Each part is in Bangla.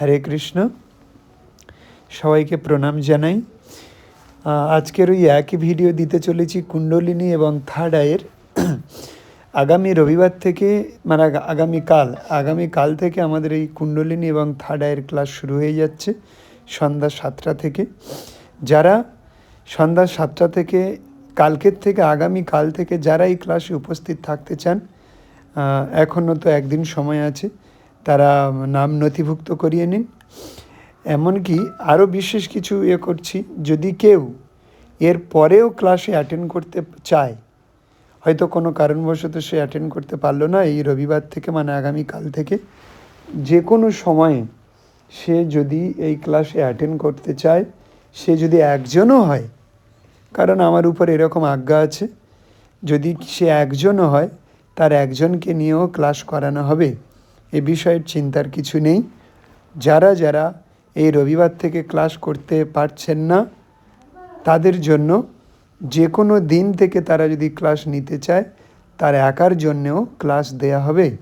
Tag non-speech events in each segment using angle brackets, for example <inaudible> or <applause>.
হরে কৃষ্ণ। সবাইকে প্রণাম জানাই। আজকের ওই একই ভিডিও দিতে চলেছি কুণ্ডলিনী এবং থার্ড আয়ের আগামী রবিবার থেকে মানে আগা- আগামীকাল আগামীকাল থেকে আমাদের এই কুণ্ডলিনী এবং থার্ড আয়ের ক্লাস শুরু হয়ে যাচ্ছে সন্ধ্যা সাতটা থেকে। যারা সন্ধ্যা সাতটা থেকে, কালকের থেকে, আগামী কাল থেকে যারা এই ক্লাসে উপস্থিত থাকতে চান এখনও তো একদিন সময় আছে। তারা নাম নথিভুক্ত করিয়ে নিন। এমনকি আরও বিশেষ কিছু ইয়ে করছি, যদি কেউ এর পরেও ক্লাসে অ্যাটেন্ড করতে চায়, হয়তো কোনো কারণবশত সে অ্যাটেন্ড করতে পারল না এই রবিবার থেকে মানে আগামীকাল থেকে, যে কোনো সময়ে সে যদি এই ক্লাসে অ্যাটেন্ড করতে চায়, সে যদি একজনও হয়, কারণ আমার উপর এরকম আজ্ঞা আছে, যদি সে একজনও হয়, তার একজনকে নিয়েও ক্লাস করানো হবে। এ বিষয়ের চিন্তার কিছু নেই। যারা যারা এই রবিবার থেকে ক্লাস করতে পারছেন না, তাদের জন্য যে কোনো দিন থেকে তারা যদি ক্লাস নিতে চায়, তার একার জন্যেও ক্লাস দেয়া হবে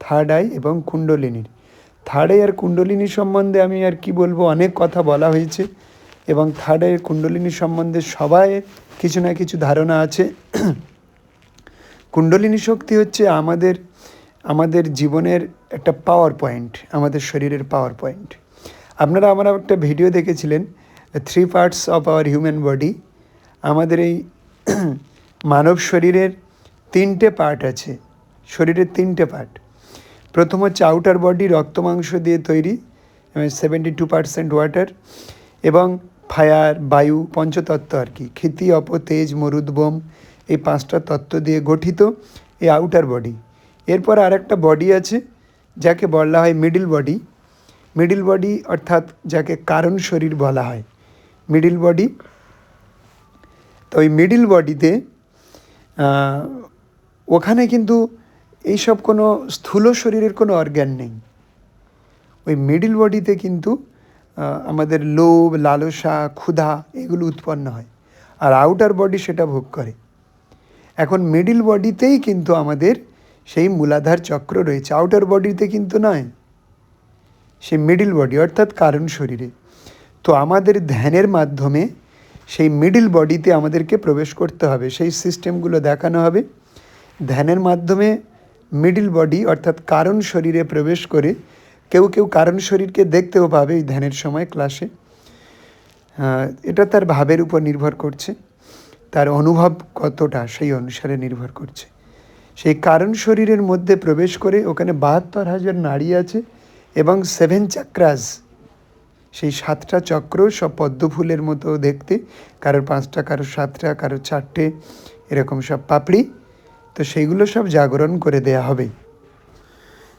থার্ড আই এবং কুণ্ডলিনীর থার্ড আই আর কুণ্ডলিনী সম্বন্ধে আমি আর কি বলব? অনেক কথা বলা হয়েছে এবং থার্ড আইয়ের কুণ্ডলিনী সম্বন্ধে সবাই কিছু না কিছু ধারণা আছে। <coughs> কুণ্ডলিনী শক্তি হচ্ছে আমাদের আমাদের জীবনের একটা পাওয়ার পয়েন্ট আমাদের শরীরের পাওয়ার পয়েন্ট আপনারা আমার একটা ভিডিও দেখেছিলেন three parts of our human body আমাদের এই <clears throat> মানব শরীরের তিনটে পার্ট আছে, শরীরের তিনটে পার্ট প্রথম হচ্ছে আউটার বডি রক্ত মাংস দিয়ে তৈরি সেভেন্টি টু পার্সেন্ট ওয়াটার এবং ফায়ার বায়ু, পঞ্চতত্ত্ব আর কি, ক্ষিতি অপ তেজ মরুদ, বোম, এই পাঁচটা তত্ত্ব দিয়ে গঠিত এই আউটার বডি এরপর আর একটা বডি আছে, যাকে বলা হয় মিডিল বডি মিডিল বডি অর্থাৎ যাকে কারণ শরীর বলা হয়। মিডিল বডি তো ওই মিডিল বডিতে ওখানে কিন্তু এইসব কোনো স্থূল শরীরের কোনো অর্গ্যান নেই। ওই মিডিল বডিতে কিন্তু আমাদের লোভ, লালসা, ক্ষুধা এগুলো উৎপন্ন হয়। আর আউটার বডি সেটা ভোগ করে। এখন মিডিল বডিতেই কিন্তু আমাদের সেই মূলাধার চক্র রয়েছে। আউটার বডিতে কিন্তু নয়, সেই মিডিল বডি অর্থাৎ কারণ শরীরে। তো আমাদের ধ্যানের মাধ্যমে সেই মিডিল বডিতে আমাদেরকে প্রবেশ করতে হবে, সেই সিস্টেমগুলো দেখানো হবে। ধ্যানের মাধ্যমে মিডিল বডি অর্থাৎ কারণ শরীরে প্রবেশ করে কেউ কেউ কারণ শরীরকে দেখতেও পাবে এই ধ্যানের সময় ক্লাসে এটা তার ভাবের উপর নির্ভর করছে, তার অনুভব কতটা সেই অনুসারে নির্ভর করছে। সেই কারণ শরীরের মধ্যে প্রবেশ করে ওখানে বাহাত্তর হাজার নারী আছে এবং সেভেন চাক্রাস। সেই সাতটা চক্র সব পদ্ম ফুলের মতো দেখতে। কারোর পাঁচটা, কারোর সাতটা, কারোর চারটে, এরকম সব পাপড়ি। তো সেইগুলো সব জাগরণ করে দেয়া হবে।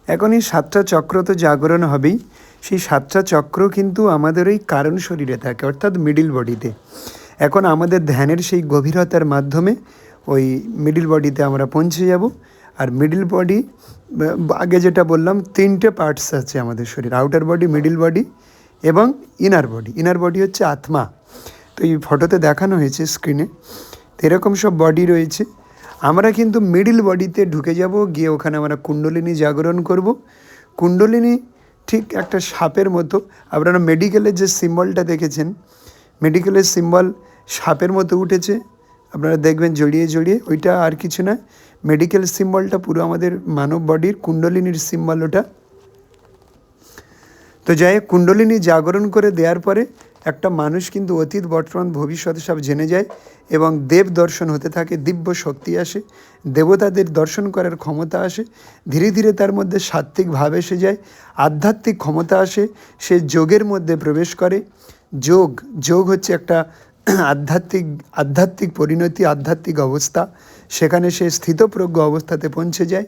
এখন এই সাতটা চক্র তো জাগরণ হবেই। সেই সাতটা চক্র কিন্তু আমাদের ওই কারণ শরীরে থাকে, অর্থাৎ মিডিল বডিতে এখন আমাদের ধ্যানের সেই গভীরতার মাধ্যমে ওই মিডিল বডিতে আমরা পৌঁছে যাব। আর মিডিল বডি আগে যেটা বললাম, তিনটে পার্টস আছে আমাদের শরীর আউটার বডি মিডিল বডি এবং ইনার বডি ইনার বডি হচ্ছে আত্মা। তো এই ফটোতে দেখানো হয়েছে স্ক্রিনে তো এরকম সব বডি রয়েছে। আমরা কিন্তু মিডিল বডিতে ঢুকে যাব, গিয়ে ওখানে আমরা কুণ্ডলিনী জাগরণ করব। কুণ্ডলিনী ঠিক একটা সাপের মতো। আপনারা মেডিকেলের যে সিম্বলটা দেখেছেন মেডিকেলের সিম্বল সাপের মতো উঠেছে। আপনারা দেখবেন জড়িয়ে জড়িয়ে, ওইটা আর কিছু না মেডিকেল সিম্বলটা পুরো আমাদের মানব বডির কুণ্ডলিনীর সিম্বল ওটা। তো যাই হোক কুণ্ডলিনী জাগরণ করে দেওয়ার পরে একটা মানুষ কিন্তু অতীত, বর্তমান, ভবিষ্যৎ সব জেনে যায় এবং দেব দর্শন হতে থাকে, দিব্য শক্তি আসে, দেবতাদের দর্শন করার ক্ষমতা আসে, ধীরে ধীরে তার মধ্যে সাত্ত্বিক ভাব এসে যায়, আধ্যাত্মিক ক্ষমতা আসে, সে যোগের মধ্যে প্রবেশ করে। যোগ যোগ হচ্ছে একটা আধ্যাত্মিক আধ্যাত্মিক পরিণতি, আধ্যাত্মিক অবস্থা, সেখানে সে স্থিতপ্রজ্ঞ অবস্থাতে পৌঁছে যায়।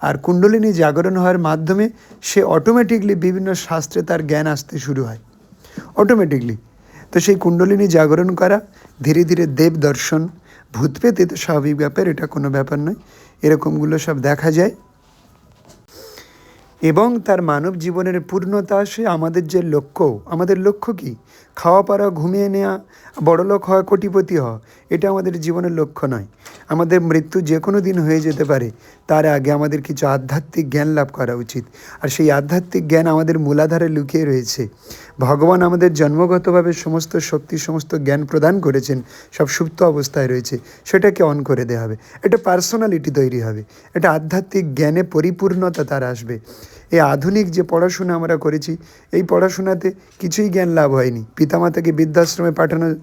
আর কুণ্ডলিনী জাগরণ হওয়ার মাধ্যমে সে অটোমেটিকলি বিভিন্ন শাস্ত্রে তার জ্ঞান আসতে শুরু হয়। অটোমেটিকলি তো সেই কুণ্ডলিনী জাগরণ করা, ধীরে ধীরে দেব দর্শন, ভূত পেতে তো স্বাভাবিক ব্যাপার, এটা কোনো ব্যাপার নয়। এরকমগুলো সব দেখা যায়। এবং তার মানব জীবনের পূর্ণতা, সে আমাদের যে লক্ষ্য, আমাদের লক্ষ্য কি? খাওয়া পাড়া ঘুমিয়ে নেওয়া বড়লোক হওয়া, কোটিপতি হওয়া, এটা আমাদের জীবনের লক্ষ্য নয়। আমাদের মৃত্যু যে কোনো দিন হয়ে যেতে পারে, তার আগে আমাদের কিছু আধ্যাত্মিক জ্ঞান লাভ করা উচিত। আর সেই আধ্যাত্মিক জ্ঞান আমাদের মূলাধারে লুকিয়ে রয়েছে। ভগবান আমাদের জন্মগতভাবে সমস্ত শক্তি, সমস্ত জ্ঞান প্রদান করেছেন, সব সুপ্ত অবস্থায় রয়েছে। সেটাকে অন করে দেওয়া হবে। এটা পার্সোনালিটি তৈরি হবে। এটা আধ্যাত্মিক জ্ঞানে পরিপূর্ণতা তার আসবে। এই আধুনিক যে পড়াশোনা আমরা করেছি, এই পড়াশোনাতে কিছুই জ্ঞান লাভ হয়নি। পিতামাতাকে বৃদ্ধাশ্রমে পাঠানো,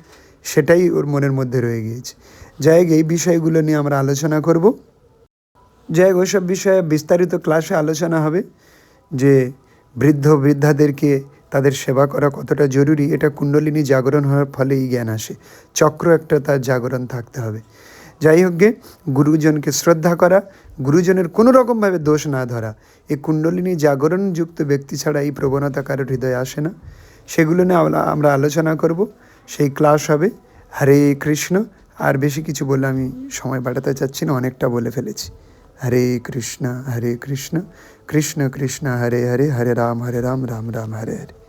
সেটাই ওর মনের মধ্যে রয়ে গিয়েছে। যাই এই বিষয়গুলো নিয়ে আমরা আলোচনা করব। যাই হোক, ওইসব বিষয়ে বিস্তারিত ক্লাসে আলোচনা হবে যে বৃদ্ধ বৃদ্ধাদেরকে তাদের সেবা করা কতটা জরুরি এটা কুণ্ডলিনী জাগরণ হওয়ার ফলে এই জ্ঞান আসে। চক্র একটা তার জাগরণ থাকতে হবে। যাই হোক গে গুরুজনকে শ্রদ্ধা করা গুরুজনের কোনো রকমভাবে দোষ না ধরা। এই কুণ্ডলিনী জাগরণযুক্ত ব্যক্তি ছাড়া এই প্রবণতা কারোর হৃদয়ে আসে না। সেগুলো নিয়ে আমরা আলোচনা করব। সেই ক্লাস হবে। হরে কৃষ্ণ। আর বেশি কিছু বলে আমি সময় বাটাতে চাচ্ছি না, অনেকটা বলে ফেলেছি। হরে কৃষ্ণ হরে কৃষ্ণ কৃষ্ণ কৃষ্ণ, হরে হরে হরে রাম হরে রাম রাম রাম, হরে হরে।